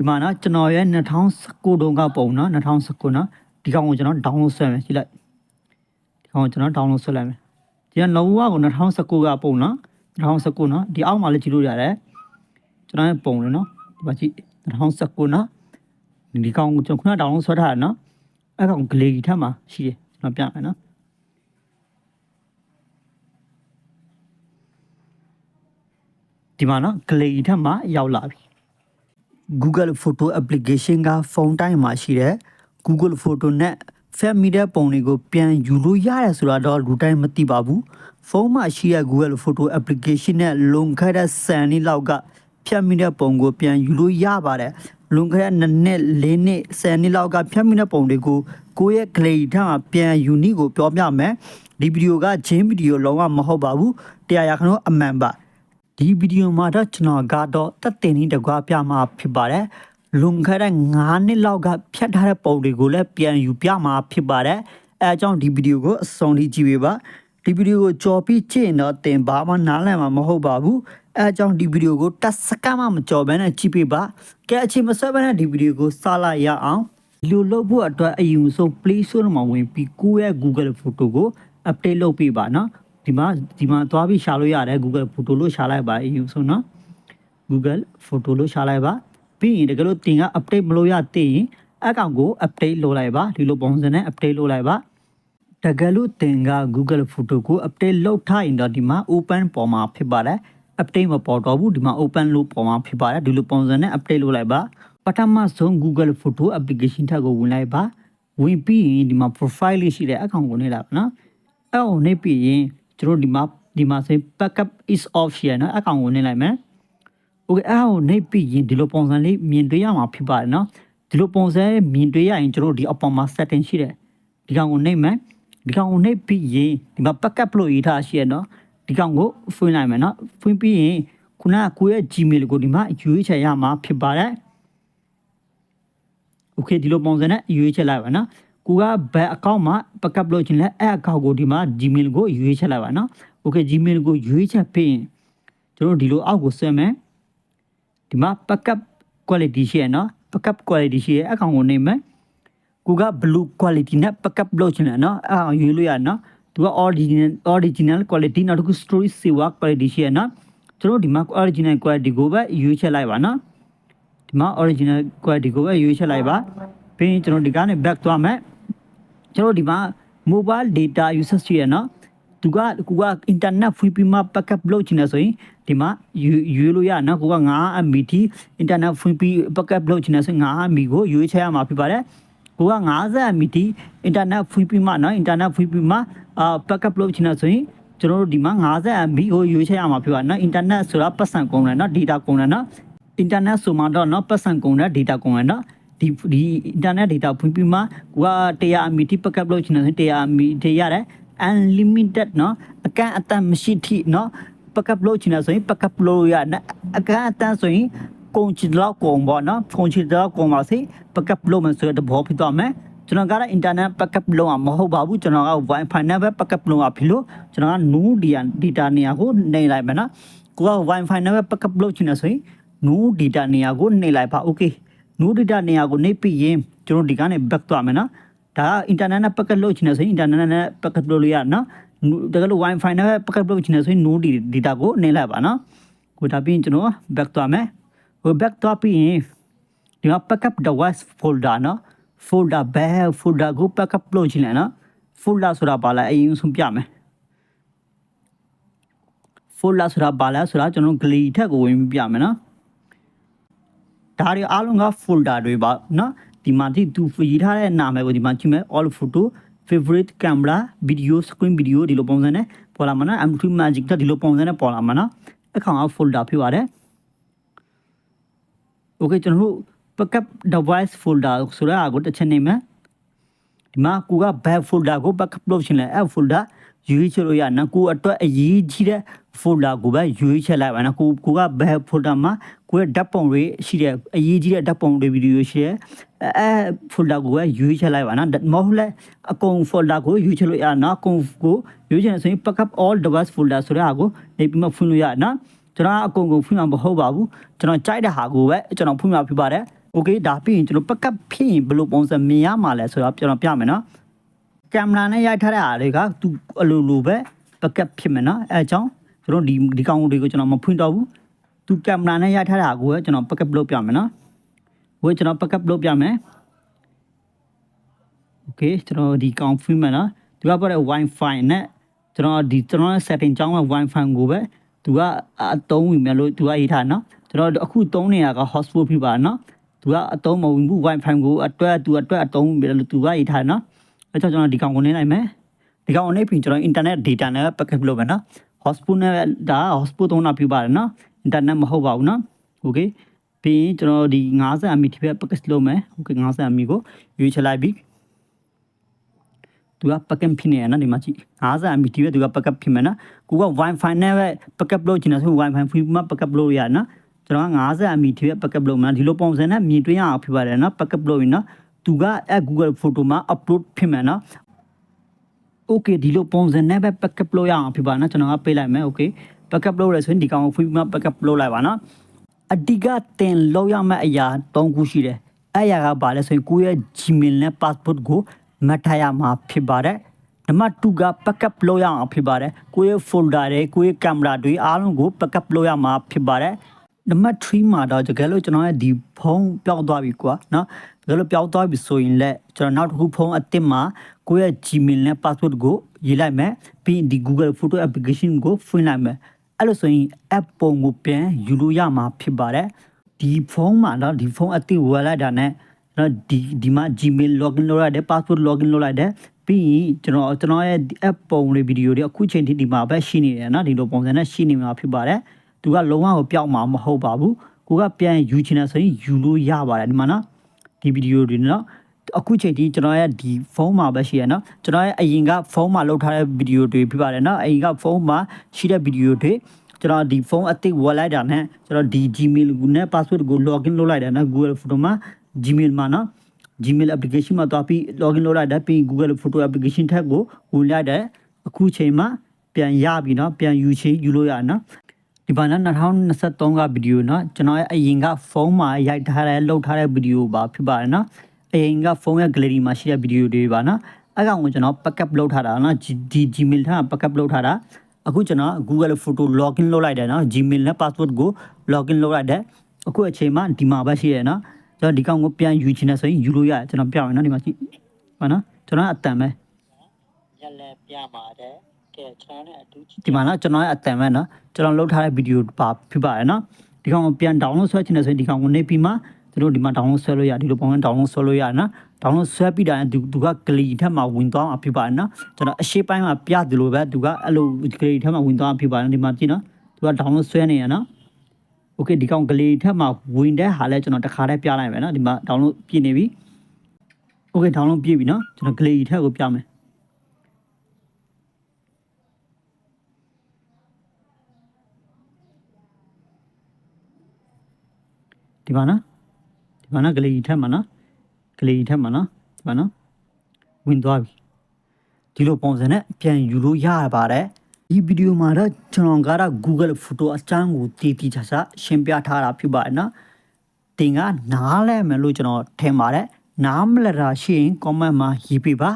ဒီမှာနော်ကျွန်တော်ရဲ့2019တုန်းကပုံနော်2019နော်ဒီကောင်ကိုကျွန်တော် download ဆွဲမယ်ကြည့်လိုက်ဒီကောင်ကိုကျွန်တော် download ဆွဲလိုက်မယ်ဒီကလုံးဝကို2019ကပုံနော်2019နော်ဒီအောက်မှာလည်းကြည့်လို့ရတယ်ကျွန်တော်ရဲ့ပုံလို့နော်ဒီမှာကြည့်2019နော်ဒီကောင်ကိုကျွန်တော်ခုန download ဆွဲထားတာနော်အဲ့ကောင် glay ထက်မှာရှိတယ်ကျွန်တော်ပြမယ်နော်ဒီမှာနော် glay ထက်မှာရောက်လာပြီ Google Photo application ကဖုန်းတိုင်းမှာရှိတဲ့ Google Photo နဲ့ Family ပုံတွေကိုပြန်ယူလို့ရတယ်ဆိုတာတော့လူတိုင်းမသိပါဘူးဖုန်းမှာရှိတဲ့ Google Photo application နဲ့လွန်ခဲ့တဲ့စံနှစ်လောက်ကဖြတ်မိတဲ့ပုံကိုပြန်ယူလို့ရပါတယ်လွန်ခဲ့တဲ့နှစ်နှစ်လေးနှစ်ဆယ်နှစ်လောက်ကဖြတ်မိတဲ့ပုံတွေကိုကိုယ့်ရဲ့ Clay ထမှာပြန်ယူနည်းကိုပြောပြမယ်ဒီဗီဒီယိုကဂျင်းဗီဒီယိုလုံးဝမဟုတ်ပါဘူးတရားရခဏအမှန်ပါ ဒီဗီဒီယိုမှာတော့ကျွန်တော်ကတော့တက်တင်နေတကွာပြမှာဖြစ်ပါတယ်လွန်ခဲ့တဲ့9နှစ်လောက်ကဖြတ်ထားတဲ့ပုံတွေကိုလည်းပြန်ယူပြမှာဖြစ်ပါတယ်အဲအကြောင်းဒီဗီဒီယိုကိုအဆုံးထိကြည့်ပေးပါဒီဗီဒီယိုကိုကြော်ပြီးကြည့်ရင်တော့တင်ဘာမှနားလည်မှာမဟုတ်ပါဘူးအဲအကြောင်းဒီဗီဒီယိုကိုတစ်စက္ကန့်မှမကြော်ဘဲနဲ့ကြည့်ပေးပါကဲအချိန်မဆွဲဘဲနဲ့ဒီဗီဒီယိုကိုစလိုက်ရအောင်ဒီလိုလုပ်ဖို့အတွက်အယူဆုံး Play Store မှာဝင်ပြီးကိုယ့်ရဲ့ Google Photo ကို update လုပ်ပေးပါနော် ဒီမှာဒီမှာသွားပြီးရှာလို့ရတယ် Google Photo လို့ရှာလိုက်ပါအယူဆုံးနော် Google Photo လို့ရှာလိုက်ပါပြီးရင်တကယ်လို့တင်က update မလုပ်ရသေးရင်အကောင့်ကို update လုပ်လိုက်ပါဒီလိုပုံစံနဲ့ update လုပ်လိုက်ပါတကယ်လို့တင်က Google Photo ကို update လုပ်ထားရင်တော့ဒီမှာ open ပေါ်မှာဖြစ်ပါတယ် update မပေါ်တော့ဘူးဒီမှာ open လို့ပေါ်မှာဖြစ်ပါတယ်ဒီလိုပုံစံနဲ့ update လုပ်လိုက်ပါပထမဆုံး Google Photo application ထက်ကိုဝင်လိုက်ပါဝင်ပြီးရင်ဒီမှာ profile လေးရှိတဲ့အကောင့်ကိုနေလာပါနော်အဲ့ကိုနေပြီးရင် ကျွန်တော်ဒီမှာဒီမှာဆိုရင် backup is off ရှိရနော်အကောင့်ကိုနှိပ်လိုက်မယ် okay အဲ့ဟိုနှိပ်ပြီးရင်ဒီလိုပုံစံလေးမြင်တွေ့ရမှာဖြစ်ပါတယ်နော်ဒီလိုပုံစံမြင်တွေ့ရရင်ကျွန်တော်ဒီအပေါ်မှာ setting ရှိတယ်ဒီကောင်ကိုနှိပ်မယ်ဒီကောင်ကိုနှိပ်ပြီးရင်ဒီမှာ backup လို့ရေးထားရှိရနော်ဒီကောင်ကိုဖွင့်လိုက်မယ်နော်ဖွင့်ပြီးရင်ခုနကကိုယ့်ရဲ့ Gmail ကိုဒီမှာရွေးချယ်ရမှာဖြစ်ပါတယ် okay ဒီလိုပုံစံနဲ့ရွေးချယ်လိုက်ပါနော် ကိုကဘယ်အကောင့်မှာ backup လုပ်ချင်လဲအဲ့အကောင့်ကိုဒီမှာ Gmail ကိုရွေးချက်လိုက်ပါနော် Okay Gmail ကိုရွေးချက်ပြီးရင်ကျွန်တော်ဒီလိုအောက်ကိုဆွဲမယ်ဒီမှာ backup quality ရှိရနော် backup quality ရှိရအကောင့်ကိုနေမယ်ကိုက blue quality နဲ့ backup လုပ်ချင်တယ်နော်အဲ့အောင်ရွေးလို့ရနော်သူက original original quality နောက်တစ်ခု story save quality ရှိရနော်ကျွန်တော်ဒီမှာ original quality ကိုပဲရွေးချက်လိုက်ပါနော်ဒီမှာ original quality ကိုပဲရွေးချက်လိုက်ပါပြီးရင်ကျွန်တော်ဒီကနေ back သွားမယ် ကျွန်တော်ဒီမှာ mobile data usage ရှိရနော်သူကကိုက internet free ပြီးမှ backup လုပ်ချင်တယ်ဆိုရင်ဒီမှာယူယူလို့ရနော်ကိုက 9MB ထိ internet free ပြီး backup လုပ်ချင်တယ်ဆိုရင် 9MB ကိုရွေးချယ်ရမှာဖြစ်ပါတယ်ကိုက 50MB ထိ internet free ပြီးမှနော် internet free ပြီးမှအာ backup လုပ်ချင်တယ်ဆိုရင်ကျွန်တော်တို့ဒီမှာ 50MB ကိုရွေးချယ်ရမှာဖြစ်ပါနော် internet ဆိုတာပတ်စံကုန်တယ်နော် data ကုန်တယ်နော် internet ဆိုမှတော့နော်ပတ်စံကုန်တဲ့ data ကုန်တယ်နော် ဒီဒီ internet data ဖွင့်ပြီးမှကိုက 100MB ထိ backup လုပ်ချင်တယ်ဆိုရင် 100MB ထိရတယ် unlimited เนาะအကန့်အသတ်မရှိထိเนาะ backup လုပ်ချင်တယ်ဆိုရင် backup လုပ်ရนะအကန့်အသတ်ဆိုရင်ကုန်ချင်တော့ကုန်ပေါ့เนาะကုန်ချင်တော့ကုန်ပါစေ backup လုပ်မှဆိုတဲ့ဘောဖြစ်သွားမယ်ကျွန်တော်ကတော့ internet backup လုပ်အောင်မဟုတ်ပါဘူးကျွန်တော်က wifi နဲ့ပဲ backup လုပ်အောင်ဖြစ်လို့ကျွန်တော်က no data data နေရာကိုနေလိုက်မယ်နော်ကိုက wifi နဲ့ပဲ backup လုပ်ချင်တယ်ဆိုရင် no data နေရာကိုနေလိုက်ပါ okay no data နေရာကိုနေပြီးရင်ကျွန်တော်ဒီကနေ back သွားမယ်နော်ဒါက internet နဲ့ packet လုပ်ချင်တယ်ဆိုရင် internet နဲ့ packet လုပ်လို့ရနော်တကယ်လို့ wifi နဲ့ packet လုပ်ချင်တယ်ဆိုရင် no data ကိုနှိမ့်လိုက်ပါနော်ကိုဒါပြီးရင်ကျွန်တော် back သွားမယ်ဟို back သွားပြီးရင်ဒီမှာ backup device folder နော် folder ဘယ် folder ကို backup လုပ်ချင်လဲနော် folder ဆိုတာပါလားအရင်ဆုံးပြမယ် folder ဆိုတာပါလားဆိုတာကျွန်တော် glee ထက်ကိုဝင်ပြမယ်နော် ဒါတွေအားလုံးက folder တွေပါနော်ဒီမှာဒီသူရေးထားတဲ့နာမည်ကိုဒီမှာကြည့်မယ် all photo favorite camera video screen video ဒီလိုပုံစံနဲ့ပေါ်လာမှာနော် m3 magic တက်ဒီလိုပုံစံနဲ့ပေါ်လာမှာနော်အခါက folder ဖြစ်ပါတယ် okay ကျွန်တော်တို့ backup device folder ဆိုတဲ့အားကိုတစ်ချက်နေမယ်ဒီမှာကိုက back folder ကို backup လုပ်ချင်လဲအဲ့ folder ရွေးချယ်လို့ရနော်ကိုအတွက်အရေးကြီးတဲ့ folder ကိုပဲရွေးချယ်လိုက်ပါနော်ကိုကိုက back folder မှာကိုရဲ့ဓာတ်ပုံတွေရှိတယ်အရေးကြီးတဲ့ဓာတ်ပုံတွေဗီဒီယိုရှိတယ်အဲ folder ကိုပဲရွေးချယ်လိုက်ပါနော်မဟုတ်လဲအကုန် folder ကိုရွေးချယ်လို့ရနော်အကုန်ကိုရွေးချယ်နေဆိုရင် backup all device folder ဆိုတဲ့ဟာကိုနေပြီးမှဖွင့်လို့ရနော်ကျွန်တော်အကုန်ကိုဖွင့်မှာမဟုတ်ပါဘူးကျွန်တော်ကြိုက်တဲ့ဟာကိုပဲကျွန်တော်ဖွင့်မှာဖြစ်ပါတယ် โอเคဒါပြီးရင်ကျွန်တော်ပကပ်ဖြစ်ရင်ဘယ်လိုပုံစံမြင်ရမှာလဲဆိုတော့ကျွန်တော်ပြမယ်နော်ကင်မရာနဲ့ရိုက်ထားတဲ့အားတွေကသူအလိုလိုပဲပကပ်ဖြစ်မယ်နော်အဲအကြောင်း ကျွန်တော်ဒီဒီကောင်တွေကိုကျွန်တော်မဖွင့်တော့ဘူးသူကင်မရာနဲ့ရိုက်ထားတာကိုကျွန်တော် backup လုပ်ပြမယ်နော်ကိုကျွန်တော် backup လုပ်ပြမယ် okay ကျွန်တော်ဒီကောင်ဖွင့်မယ်နော်သူကပြောတဲ့ wifi နဲ့ကျွန်တော်ဒီကျွန်တော် setting ကြောင်းက wifi ကိုပဲသူကအသုံးဝင်မယ်လို့သူကရေးထားနော်ကျွန်တော်အခုသုံးနေတာက hotspot ဖြစ်ပါနော်သူကအသုံးမဝင်ဘူး wifi ကိုအတွက်သူအတွက်အသုံးဝင်မယ်လို့သူကရေးထားနော်အဲကြောင့်ကျွန်တော်ဒီကောင်ကိုနင်းလိုက်မယ်ဒီကောင်ကိုနင်းပြီးကျွန်တော် internet data နဲ့ package လုပ်မယ်နော် hotspot နဲ့ဒါ hotspot သုံးတာပြပါတယ်နော် internet မဟုတ်ပါဘူးနော် okay ပြီးရင်ကျွန်တော်ဒီ90 MB ထိပဲ packet လုပ်မယ် okay 90 MB ကိုရွေးချလိုက်ပြီသူက packet ဖြစ်နေရနော်ဒီမှာကြည့်50 MB ထိပဲသူက packet ဖြစ်မယ်နော်ကိုက wifi နဲ့ပဲ packet လုပ်ချင်တယ်ဆို wifi free မှာ packet လုပ်ရနော်ကျွန်တော်က90 MB ထိပဲ backup လုပ်မှာဒီလိုပုံစံနဲ့မြင်တွေ့ရအောင်ဖြစ်ပါတယ်နော် backup လုပ်ရင်နော်သူကအဲ Google Photo မှာ upload ဖြစ်မယ်နော် Okay ဒီလိုပုံစံနဲ့ပဲ backup လုပ်ရအောင်ဖြစ်ပါနော်ကျွန်တော်ကပေးလိုက်မယ် Okay backup လုပ်ရဆိုရင်ဒီကောင်ကို free မှာ backup လုပ်လိုက်ပါနော်အဓိကတင်လောက်ရမယ့်အရာ၃ခုရှိတယ်အဲ့အရာကဘာလဲဆိုရင်ကိုယ့်ရဲ့ Gmail နဲ့ passport ကိုမှတ်ထားရမှာဖြစ်ပါတယ်နံပါတ်2က backup လုပ်ရအောင်ဖြစ်ပါတယ်ကိုယ့်ရဲ့ folder တွေကိုယ့်ရဲ့ camera တွေအားလုံးကို backup လုပ်ရမှာဖြစ်ပါတယ်နံပါတ်3မှာတော့တကယ်လို့ကျွန်တော်ရဲ့ဒီဖုန်းပျောက်သွားပြီကွာနော် တကယ်လို့ပျောက်သွားပြီဆိုရင်လည်းကျွန်တော်နောက်တစ်ခုဖုန်းအစ်စ်မှာကိုယ့်ရဲ့ Gmail နဲ့ password ကိုရေးလိုက်မယ်ပြီးရင်ဒီ Google Photo application ကိုဖွင့်လိုက်မယ်အဲ့လိုဆိုရင် app ပုံကိုပြန်ယူလို့ရမှာဖြစ်ပါတယ်ဒီဖုန်းမှာတော့ဒီဖုန်းအစ်စ်ဝယ်လိုက်တာနဲ့ကျွန်တော်ဒီဒီမှာ Gmail login လုပ်ရတယ် password login လုပ်လိုက်တယ်ပြီးရင်ကျွန်တော်ကျွန်တော်ရဲ့ app ပုံတွေဗီဒီယိုတွေအခုချိန်ထိဒီမှာပဲရှိနေတယ်နော်ဒီလိုပုံစံနဲ့ရှိနေမှာဖြစ်ပါတယ်သူကလုံးဝကိုပျောက်မှာမဟုတ်ပါဘူးကိုကပြန်ယူချင်တယ်ဆိုရင်ယူလို့ရပါတယ်ဒီမှာနော် ဒီဗီဒီယိုတွေနော်အခုချိန်ထိကျွန်တော်ရဲ့ဒီဖုန်းမှာပဲရှိရနော်ကျွန်တော်ရဲ့အရင်ကဖုန်းမှာလုပ်ထားတဲ့ဗီဒီယိုတွေဖြစ်ပါတယ်နော်အရင်ကဖုန်းမှာရှိတဲ့ဗီဒီယိုတွေကျွန်တော်ဒီဖုန်းအသစ်ဝယ်လိုက်တာနဲ့ကျွန်တော်ဒီ Gmail ကိုနဲ့ password ကို login လုပ်လိုက်တယ်နော် Google Photo မှာ Gmail မှာနော် Gmail application မှာသွားပြီး login လုပ်လိုက်တယ်ပြီး Google Photo application ထက်ကိုဝင်လိုက်တယ်အခုချိန်မှာပြန်ရပြီနော်ပြန်ယူချင်ယူလို့ရနော် ဒီပါနော်2023ကဗီဒီယိုနော်ကျွန်တော်ရဲ့အရင်ကဖုန်းမှာရိုက်ထားတဲ့လုပ်ထားတဲ့ဗီဒီယိုပါဖြစ်ပါတယ်နော်အရင်ကဖုန်းရဲ့ gallery မှာရှိတဲ့ဗီဒီယိုတွေပါနော်အဲ့ကောင်ကိုကျွန်တော် backup လုပ်ထားတာနော်ဒီ Gmail ထား backup လုပ်ထားတာအခုကျွန်တော် Google Photo login လုပ်လိုက်တယ်နော် Gmail နဲ့ password ကို login လုပ်လိုက်တယ်အခုအချိန်မှဒီမှာပဲရှိရနော်ကျွန်တော်ဒီကောင်ကိုပြန်ယူချင်တယ်ဆိုရင်ယူလို့ရတယ်ကျွန်တော်ပြရမယ်နော်ဒီမှာရှိပါနော်ကျွန်တော်အတန်ပဲရက်လက်ပြပါတယ် ကဲကျွန်တော်နဲ့အတူကြည့်ဒီမှာနော်ကျွန်တော်ရဲ့အတန်ပဲနော်ကျွန်တော်လုပ်ထားတဲ့ဗီဒီယိုပါဖြစ်ပါတယ်နော်ဒီကောင်ကိုပြန် download ဆွဲချင်တယ်ဆိုရင်ဒီကောင်ကိုနေပြီးမှသူတို့ဒီမှာ download ဆွဲလို့ရဒီလိုပုံစံ download ဆွဲလို့ရနော် download ဆွဲပြီးတာသူသူက galley ထက်မှာဝင်သွားအောင်ဖြစ်ပါတယ်နော်ကျွန်တော်အရှိပိုင်းမှာပြသလိုပဲသူကအဲ့လို galley ထက်မှာဝင်သွားအောင်ဖြစ်ပါတယ်ဒီမှာကြည့်နော်သူက download ဆွဲနေရနော် okay ဒီကောင် galley ထက်မှာဝင်တဲ့ဟာလဲကျွန်တော်တစ်ခါတည်းပြလိုက်မယ်နော်ဒီမှာ download ပြည့်နေပြီ okay download ပြည့်ပြီနော်ကျွန်တော် galley ထက်ကိုပြမယ် ဒီပါနော်ဒီပါနော်ဂလီထက်မှာနော်ဂလီထက်မှာနော်ဒီပါနော်ဝင်သွားပြီဒီလိုပုံစံနဲ့ပြန်ယူလို့ရပါတယ်ဒီဗီဒီယိုမှာတော့ကျွန်တော်ကတော့ Google Photo အချမ်းကိုတည်တည်ချာချာရှင်းပြထားတာဖြစ်ပါတယ်နော်တင်ကနားလဲမယ်လို့ကျွန်တော်ထင်ပါတယ်နားမလည်တာရှိရင် comment မှာရေးပြပါ